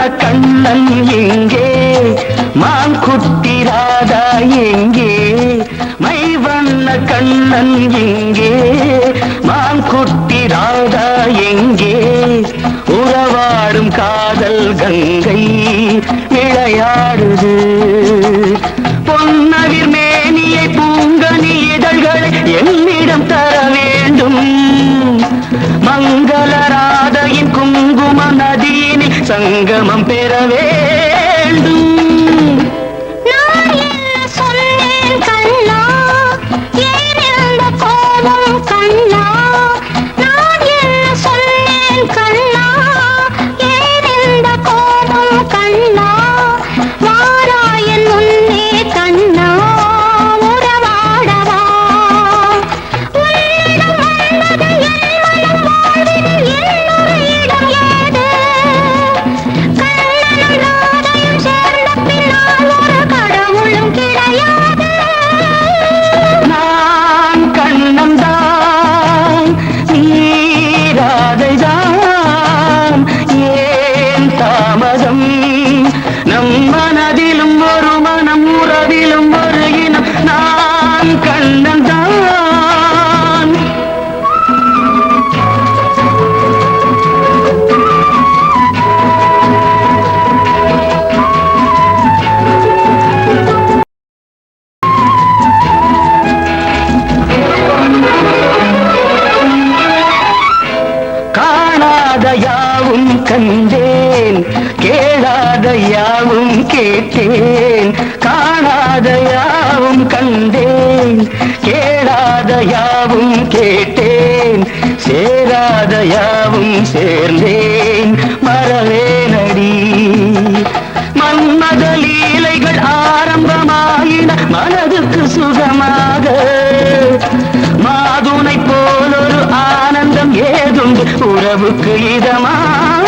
நல்ல கண்ணன் எங்கே மான் குத்திராதா எங்கே மை வண்ண கண்ணன் எங்கே மான் குத்திராதா எங்கே உறவாடும் காதல் கங்கை விளையாடுது. சங்கமம் பெறவே யாவும் கேட்டேன் காணாத யாவும் கண்டேன். கேளாத யாவும் கேட்டேன். சேராத யாவும் சேர்ந்தேன். மறவேனடி. மன்மத லீலைகள் ஆரம்பமாயின. மனதுக்கு சுகமாக. மாதுனை போலொரு ஆனந்தம் ஏதுண்டு. உறவுக்கு இதமாக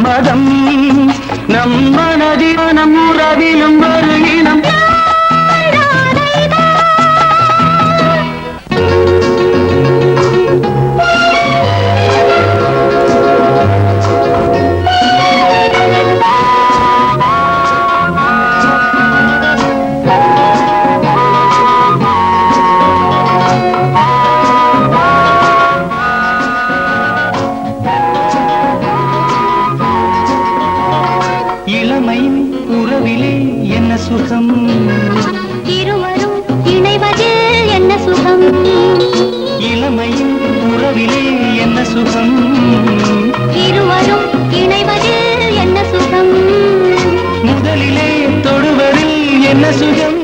நமதம் நம் மனதிலும் உறவிலும் உறவிலே என்ன சுகம்? இருவரும் இணைவது என்ன சுகம்? இளமையில் உறவிலே என்ன சுகம்? இருவரும் இணைவது என்ன சுகம்? முதலிலே தொடுவதில் என்ன சுகம்?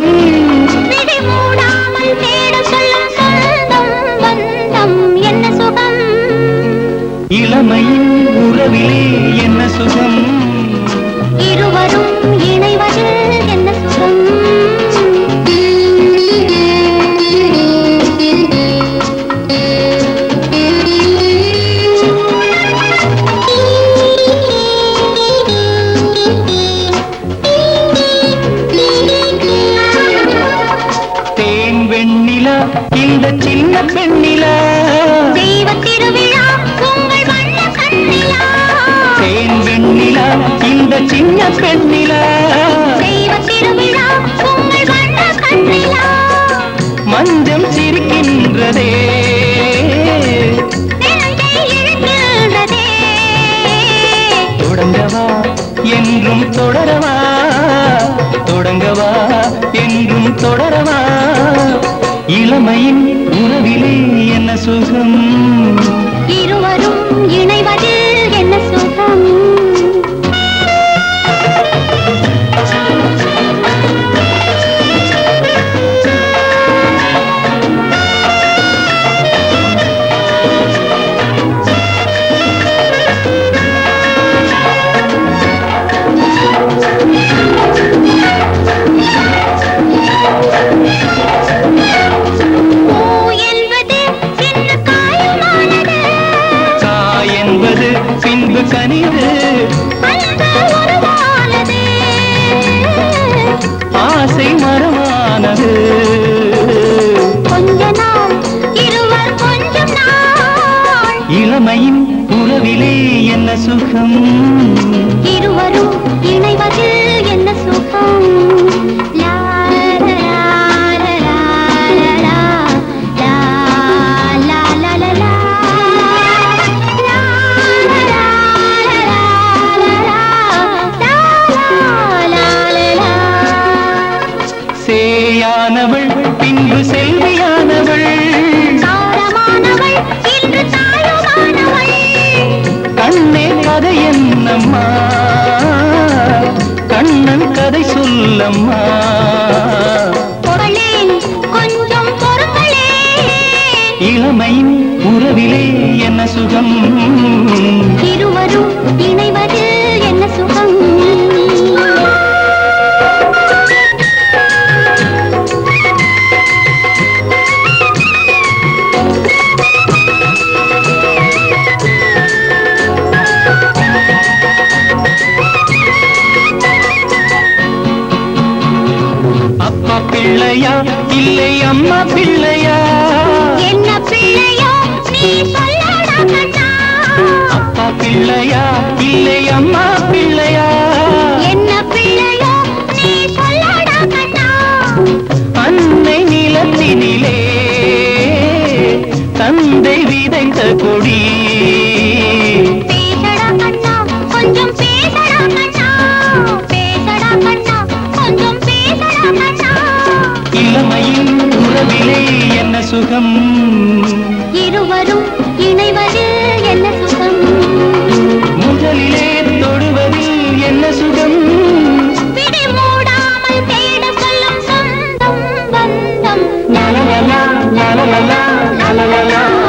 தொடங்கவா என்றும் தொடரவா? தொடங்கவா என்றும் தொடரவா? இளமையின் பிள்ளையா? என்ன பிள்ளையா நீ சொல்லடா கண்ணா. அப்பா பிள்ளையா? இல்லை அம்மா பிள்ளையா? என்ன பிள்ளையா நீ சொல்லடா அன்னை நிலத்தினிலே தந்தை விதைத்த கொடி. உறவிலே என்ன சுகம்? இருவரும் இணைவது என்ன சுகம்? முதலிலே தொடுவதில் என்ன சுகம்? La la la